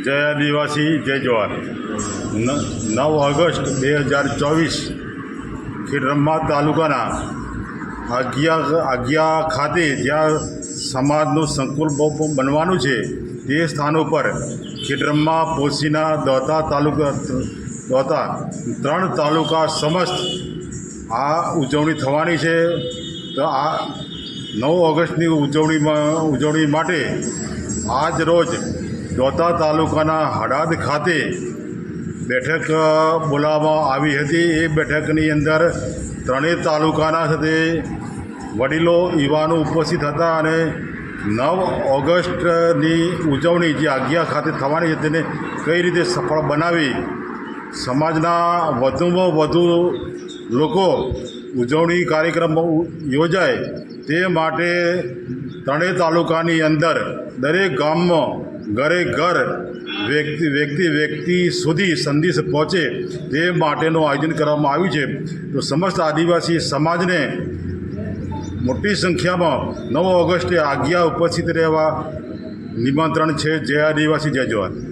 જય આદિવાસી, જય જવાહર ન- નવ ઓગસ્ટ બે હજાર ચોવીસ ખેડબ્રહ્મા તાલુકાના આગિયા આગિયા ખાતે જ્યાં સમાજનું સંકુલ બનવાનું છે, તે સ્થાન ઉપર ખેડબ્રહ્મા પોસીના દોતા તાલુકા, દોતા ત્રણ તાલુકા સમસ્ત આ ઉજવણી થવાની છે. તો આ નવ ઓગસ્ટની ઉજવણીમાં, ઉજવણી માટે આજ રોજ દોતા તાલુકાના હડાદ ખાતે બેઠક બોલાવવામાં આવી હતી. એ બેઠકની અંદર ત્રણેય તાલુકાના સાથે વડીલો, યુવાનો ઉપસ્થિત હતા અને નવ ઓગસ્ટની ઉજવણી જે આજ્ઞા ખાતે થવાની છે તેને કઈ રીતે સફળ બનાવી, સમાજના વધુમાં વધુ લોકો ઉજવણી કાર્યક્રમ યોજાય તે માટે ત્રણેય તાલુકાની અંદર દરેક ગામમાં ઘરે ઘર વ્યક્તિ વ્યક્તિ વ્યક્તિ સુધી સંદેશ પહોંચે તે માટેનું આયોજન કરવામાં આવ્યું છે. તો સમસ્ત આદિવાસી સમાજને મોટી સંખ્યામાં નવ ઓગસ્ટે આજ્ઞા ઉપસ્થિત રહેવા નિમંત્રણ છે. જય આદિવાસી, જય જવાન.